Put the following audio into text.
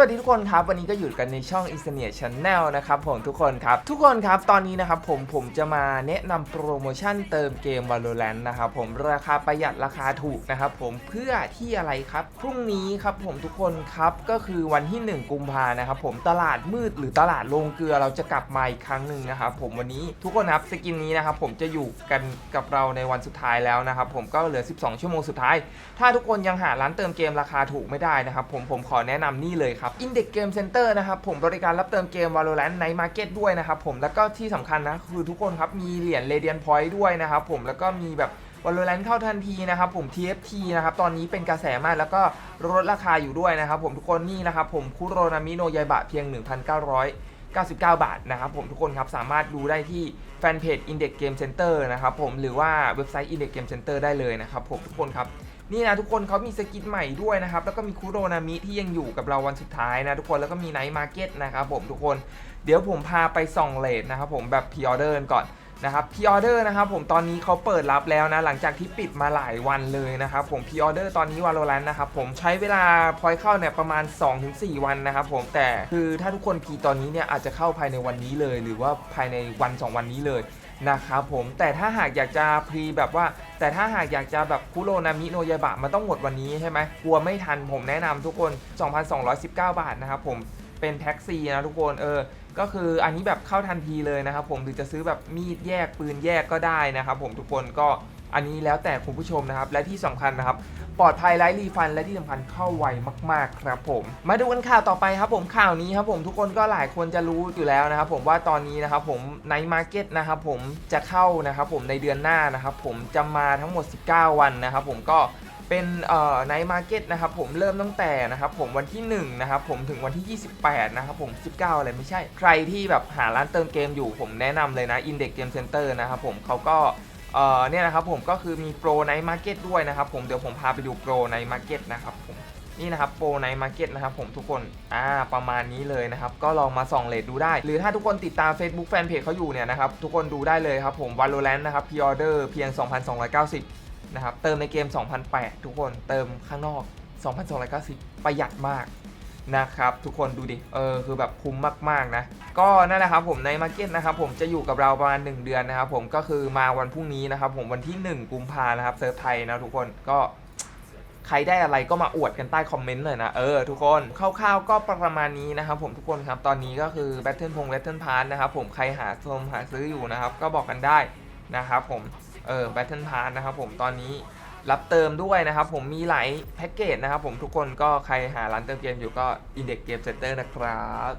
สวัสดีทุกคนครับ วันนี้ก็อยู่กันในช่อง i n s t a n i a Channel นะครับผมทุกคนครับ ทุกคนครับ ตอนนี้นะครับผมผมจะมาแนะนำโปรโมชั่นเติมเกม Valorant นะครับผมราคาประหยัดราคาถูกนะครับผมเพื่อที่อะไรครับ พรุ่งนี้ครับผมทุกคนครับ ก็คือวันที่ 1 กุมภานะครับผมตลาดมืดหรือตลาดโรงเกลือเราจะกลับมาอีกครั้งหนึ่งนะครับผมวันนี้ทุกคนครับสกินนี้นะครับผมจะอยู่กันกับเราในวันสุดท้ายแล้วนะครับผมก็เหลือ 12 ชั่วโมงสุดท้าย ถ้าทุกคนยังหาร้านเติมเกมราคาถูกไม่ได้นะครับผมผมขอแนะนำนี่เลยครับ Index Game Center นะครับผมบริการรับเติมเกม Valorant ใน Market ด้วยนะครับผมแล้วก็ที่สำคัญนะคือทุกคนครับมีเหรียญ Radiant Point ด้วยนะครับผมแล้วก็มีแบบ Valorant เข้าทันทีนะครับผม TFT นะครับตอนนี้เป็นกระแสมากแล้วก็ลดราคาอยู่ด้วยนะครับผมทุกคนนี่นะครับผมคุโรนามิโนยายบะเพียง 1,999 บาทนะครับผมทุกคนครับสามารถดูได้ที่แฟนเพจ Index Game Center นะครับผมหรือว่าเว็บไซต์ Index Game Center ได้เลยนะครับผมทุกคนครับ นี่นะทุกคนเขามีสกินใหม่ด้วยนะครับ แล้วก็มีคุโรนามิที่ยังอยู่กับเราวันสุดท้ายนะทุกคนแล้วก็มีไนท์มาร์เก็ตนะครับผมทุกคนเดี๋ยวผมพาไปส่องเลทนะครับผมแบบพ r ออเดอร์ก่อนนะครับพ r ออเดอร์นะครับผมตอนนี้เขาเปิดรับแล้วนะหลังจากที่ปิดมาหลายวันเลยนะครับผมพ r ออเดอร์ตอนนี้วาโลแรนนะครับผมใช้เวลาพอยเข้าเนี่ยประมาณ 2-4 วันนะครับผมแต่คือถ้าทุกคนพีตอนนี้เนี่ยอาจจะเข้าภายในวันนี้เลย หรือว่าภายในวัน 2 วันนี้เลยนะครับผมแต่ถ้าหากอยากจะพรีแบบว่า แต่ถ้าหากอยากจะแบบคุโรนามิโนยาบะมันต้องหมดวันนี้ใช่ไหมกลัวไม่ทันผมแนะนำทุกคน 2,219 บาทนะครับผมเป็นแท็กซี่นะทุกคนเออก็คืออันนี้แบบเข้าทันทีเลยนะครับผมหรือจะซื้อแบบมีดแยกปืนแยกก็ได้นะครับผมทุกคนก็ อันนี้แล้วแต่คุณผู้ชมนะครับ และที่สำคัญนะครับ ปลอดภัยไร้รีฟันและที่สำคัญเข้าไวมากๆครับผม มาดูกันข่าวต่อไปครับผมข่าวนี้ครับผมทุกคนก็หลายคนจะรู้อยู่แล้วนะครับผมว่าตอนนี้นะครับผมในมาร์เก็ตนะครับผมจะเข้านะครับผมในเดือนหน้านะครับผมจะมาทั้งหมด 19 วันนะครับผมก็เป็นเอ่อในมาร์เก็ตนะครับผมเริ่มตั้งแต่นะครับผมวันที่1นะครับผมถึงวันที่ 28นะครับผม 19 อะไรไม่ใช่ ใครที่แบบหาร้านเติมเกมอยู่ผมแนะนำเลยนะ Index Game Center นะครับผมเขาก็ เอ่อเนี่ยนะครับผมก็คือมีโปรในมาร์เก็ตด้วยนะครับผมเดี๋ยวผมพาไปดูโปรในมาร์เก็ตนะครับผมนี่นะครับโปรในมาร์เก็ตนะครับผมทุกคนอ่าประมาณนี้เลยนะครับ ก็ลองมาส่องเลทดูได้ หรือถ้าทุกคนติดตาม Facebook Fanpage เขาอยู่เนี่ยนะครับทุกคนดูได้เลยครับผม Valorant นะครับพ r ออเดอร์เพียง 2,290นะครับเติมในเกม 2,008 ทุกคนเติมข้างนอก 2,290 ประหยัดมาก นะครับทุกคนดูดิเออคือแบบคุ้มมากๆนะก็นั่นแหละครับผมในมาร์เก็ตนะครับผมจะอยู่กับเราประมาณ 1 เดือนนะครับผมก็คือมาวันพรุ่งนี้นะครับผมวันที่ 1 กุมภานะครับเซิร์ฟไทยนะทุกคนก็ใครได้อะไรก็มาอวดกันใต้คอมเมนต์หน่อยนะ เออ ทุกคนคร่าวๆก็ประมาณนี้นะครับผมทุกคนครับตอนนี้ก็คือ Battle พง Battle Pass นะครับผมใครหาชมหาซื้ออยู่นะครับ ก็บอกกันได้นะครับผมเออ Battle Pass นะครับผมตอนนี้ รับเติมด้วยนะครับ ผมมีหลายแพ็กเกจนะครับ ผมทุกคนก็ใครหาร้านเติมเกมอยู่ก็ Index Game Center นะครับ